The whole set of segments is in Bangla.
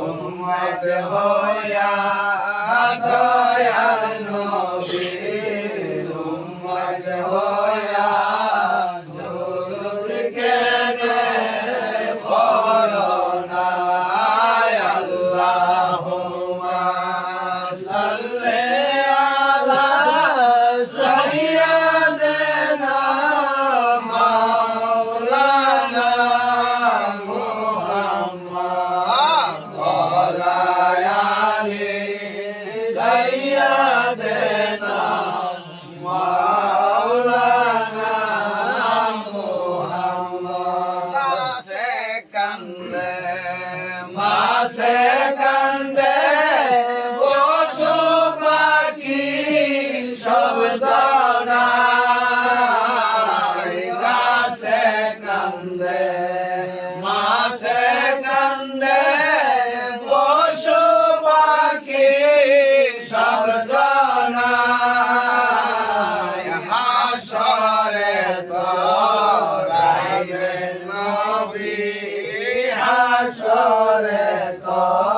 উম্মত হয়া দয়াল নবীর উম্মত হয়া নূর হবে হাসরে কর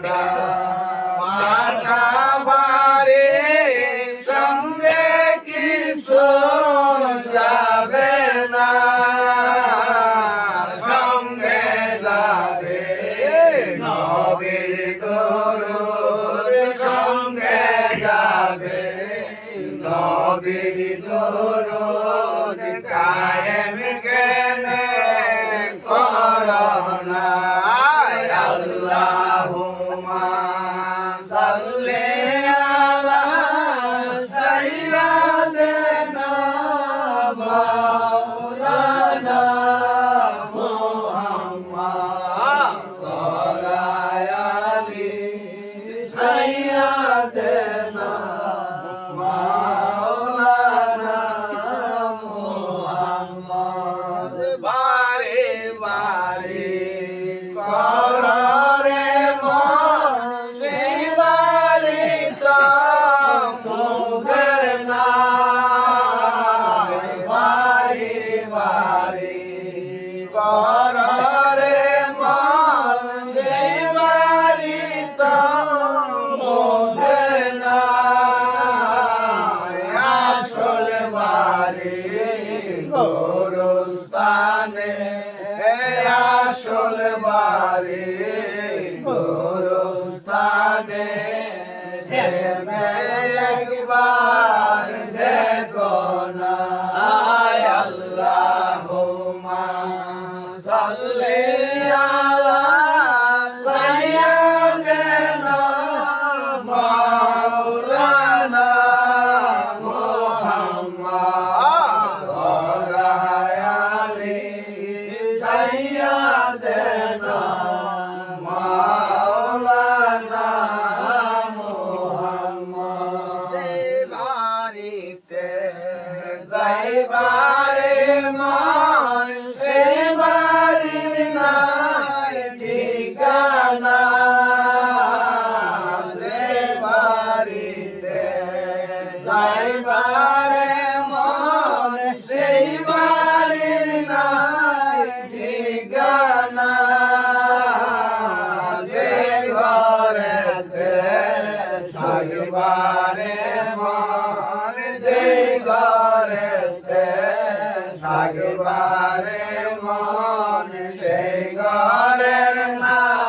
খোদা মাখাবারে সঙ্গে কিছু যাবে না। সঙ্গে যাবে নবীর গরু সঙ্গে যাবে নবীর গরু কায়েম কে পানে আসল বাড়ি গোরস্তানে একবার দেখো না থাকবারে মন সেই ঘরের না